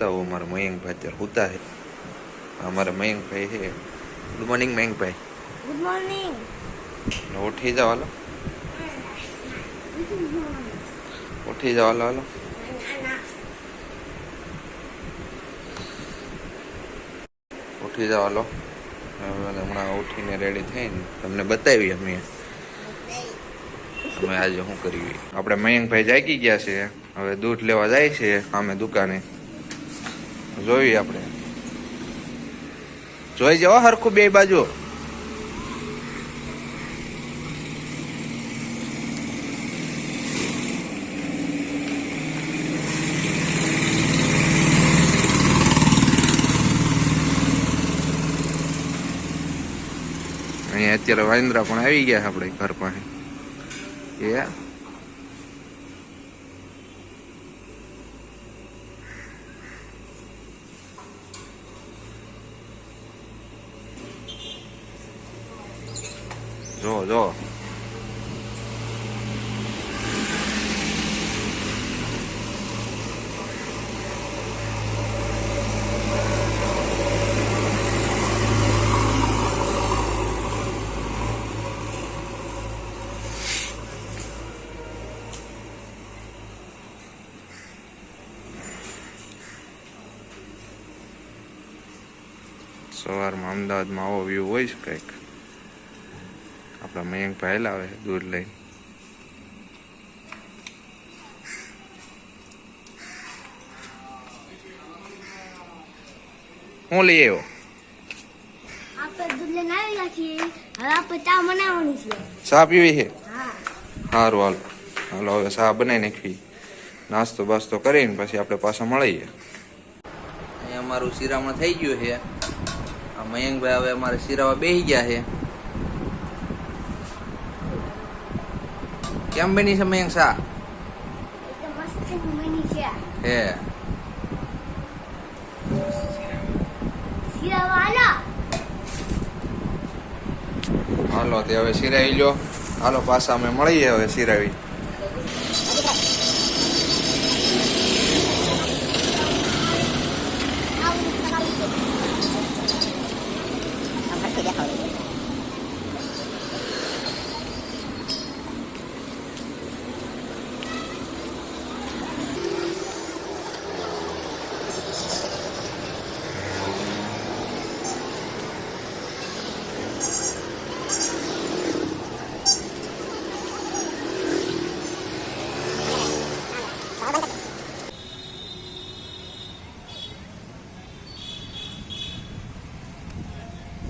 બતાવું અમારા મયંકભાઈ અત્યારે હોતા છે. અમારા મયંકભાઈ છે. ગુડ મોર્નિંગ મયંકભાઈ ગુડ મોર્નિંગ ઉઠી જાઓ હાલો. ઉઠી જાઓ હાલો હાલો. ઉઠી જાઓ હાલો. હમણાં ઉઠીને રેડી થઈને તમને બતાવી અમે. અમે આજે શું કર્યું આપણે મયંકભાઈ જાગી ગયા છે હવે દૂધ લેવા જાય છે અમે દુકાને. જોઈએ આપણે. જોઈ જાઓ હરખું બે બાજુ. અહીંયા અત્યારે વાંદરા પણ આવી ગયા આપણે ઘર પાસે. એ જો જો સવારમાં અમદાવાદમાં આવો વ્યૂ હોય છે કંઈક. આપણા મયંક ભાઈ લાવે છે દૂધ લઈ હું લઈ આવ્યો? લઈને ચા પીવી છે? સારું હાલો. હાલો હવે ચા બનાવી નાખવી. નાસ્તો બાસ્તો કરીને પછી આપણે પાછા મળીએ. અહીંયા અમારું શિરામણ થઈ ગયું છે. આ મયંકભાઈ હવે અમારે શિરાવા બેસી ગયા છે. કેમ બની sama yang શા Itu બની છે. હે. શીરા વાલા હાલો તે હવે સિરાવી લ્યો. હાલો પાછા અમે મળીએ હવે સિરાવી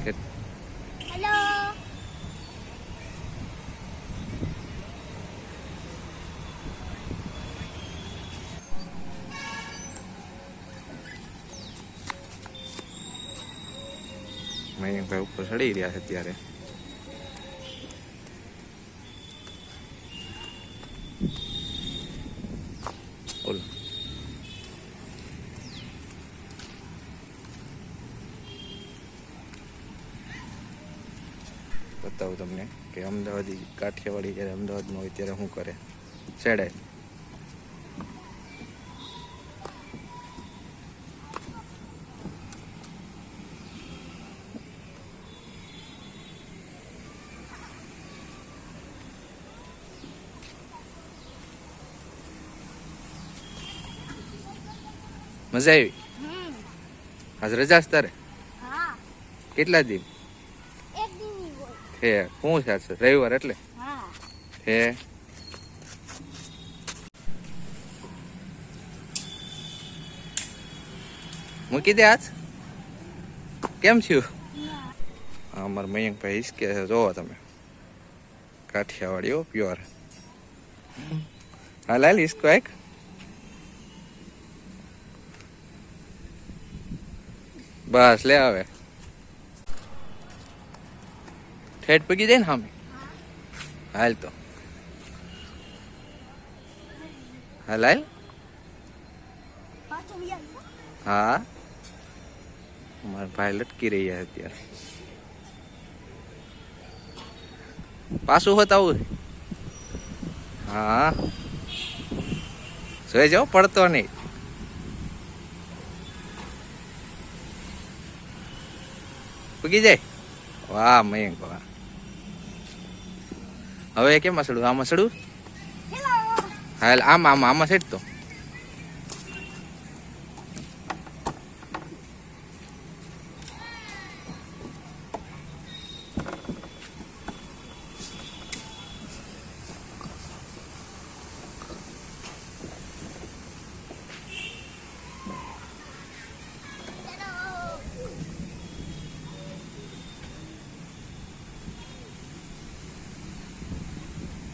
કે હેલો મયંકભાઈ ઉપર ચડી રહ્યા છે અત્યારે ઓલો. બતાવું તમને કે અમદાવાદી કાઠિયાવાડી જ્યારે અમદાવાદમાં હોય ત્યારે શું કરે? ચડાય. મજા આવી? આજ રજા તારે? કેટલા દિન? હે શું છે આજ? રવિવાર એટલે? હે. મૂકી દે આજ કેમ થયું? અમાર મયંકભાઈ હિસકે છે જોવો તમે. કાઠિયાવાડી હો પ્યોર. હા લાલ હિસકો એક બસ લે આવે ઠેઠ પગી જાય ને સામે હાલ તો. હાલ હાલ. હા. મારા ભાઈ લટકી રહ્યા અત્યારે. પાછું હોત આવું. હા. જોઈ જાઓ પડતો નહીં. પૂગી જાય? વાહ મયંક વાહ હવે કેમ સડું આમાં સડું હેલો હાલ આમ આમાં આમાં સેટ તો.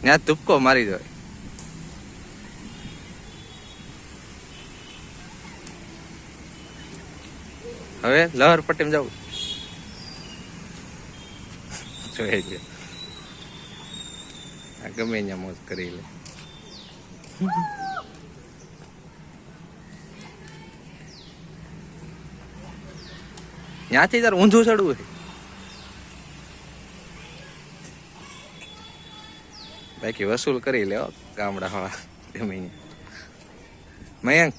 ત્યાં તુપકો મારી દો. હવે લહર પટ્ટીમાં જવું ગમે અહીંયા મોજ કરી લે. ત્યાંથી તાર ઊંધું ચડવું છે. બાકી વસૂલ કરી લેવો ગામડા વાળા અહીંયા મયંક.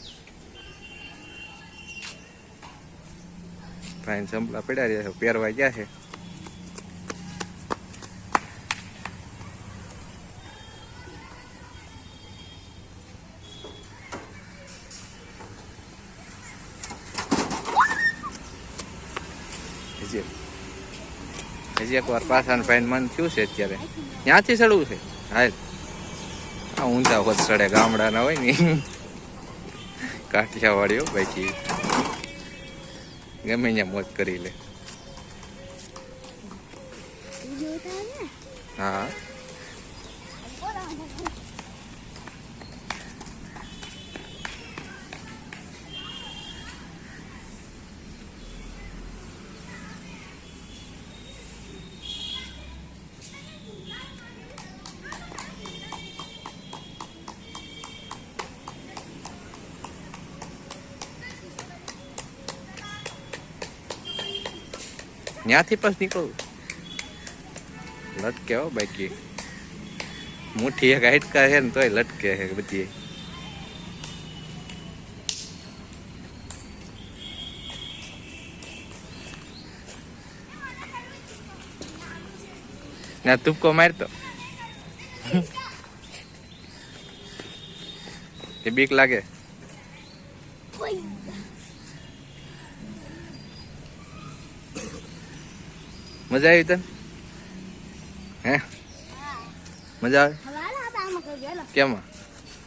ભાઈ ચંપલા પડ્યા રહ્યા છે, પહેરવા ગયા છે. હજી એકવાર એક વાર પાછા ભાઈ મન થયું છે અત્યારે. ત્યાંથી ચડવું છે. હાલ. આ ઊંધા હોત ચડે ગામડાના હોય ને. કાઠિયાવાડીઓ બાકી. ગમે ત્યાં મોજ કરી લે. ને? હા. ત્યાંથી પછી નીકળવું લટકે હો બાકી મુઠ્ઠી એક હાઈટકા છે ને તોય લટકે છે બધી ના તુપકો મારતો કે બીક લાગે મજા આવી તને? હે? મજા આવે? કેમાં?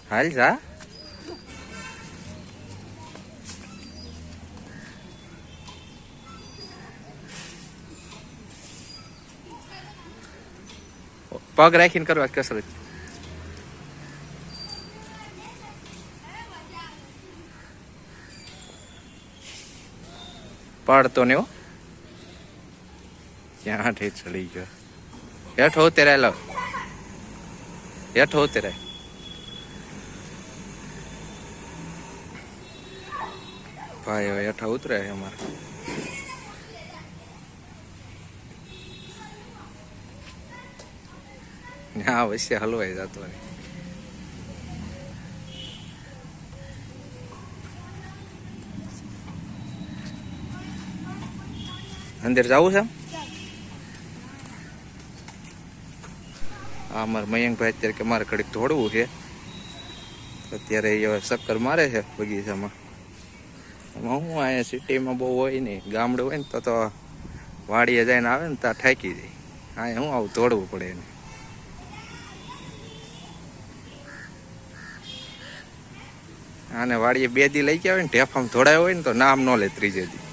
હાલ જા. પગ રાખીને કરવા કસરત. પડતો ને હો. ક્યાં આઠે ચડી ગયો. હેઠો તેરા લો. હેઠો તેરા ભાઈ, હવે હેઠા ઉતરે છે અમારે. હા વચ્ચે હલવાઈ જતો નહીં. અંદર જવું છે? આ અમારા મયંકભાઈ અત્યારે કે મારે ઘડીક ધોડવું છે. અત્યારે એ હવે ચક્કર મારે છે બગીચામાં. હું અહીંયા સિટીમાં બહુ હોય નહીં. ગામડું હોય ને તો તો વાડીએ જઈને આવે ને ત્યાં ઠાકી જાય અહીંયા હું આવું ધોડવું પડે એને. આને વાડીએ બે દી લઈ ગયા હોય ને ઢેફામ ધોડાયો હોય ને તો નામ ન લે ત્રીજે દી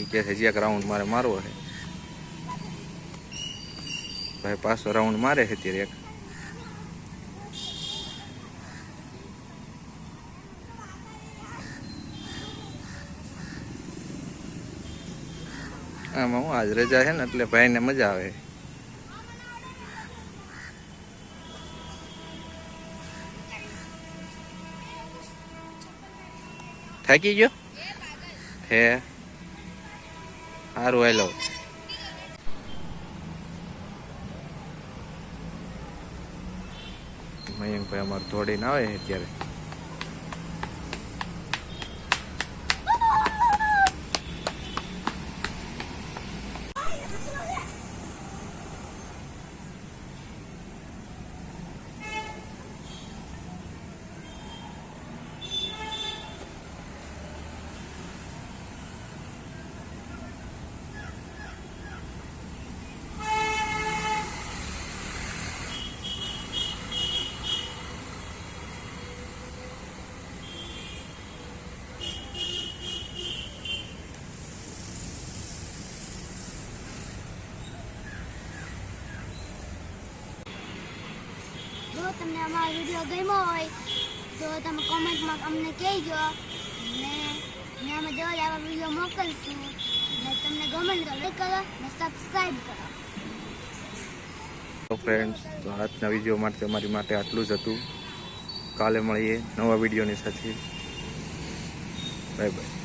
એ કે છે એક રાઉન્ડ મારે મારવો છે. ભાઈ પાછો રાઉન્ડ મારે છે એક. આમાં હું આજ રજા છે ને એટલે ભાઈને મજા આવે. થાકી ગયો? હે. સારું હેલો. મયંકભાઈ અમારે દોડીને આવે અત્યારે. જો તમને અમારો વીડિયો ગમ્યો હોય, તો તમે કોમેન્ટમાં અમને કહેજો. ને મેં અમે જો આવા વીડિયો મોકલશું. ને તમને ગમે તો લાઈક કરો ને સબસ્ક્રાઈબ કરો. ફ્રેન્ડ્સ તો આજના વીડિયો માટે તમારી માટે આટલું જ હતું. કાલે મળીએ નવા વિડીયોની સાથે. Bye bye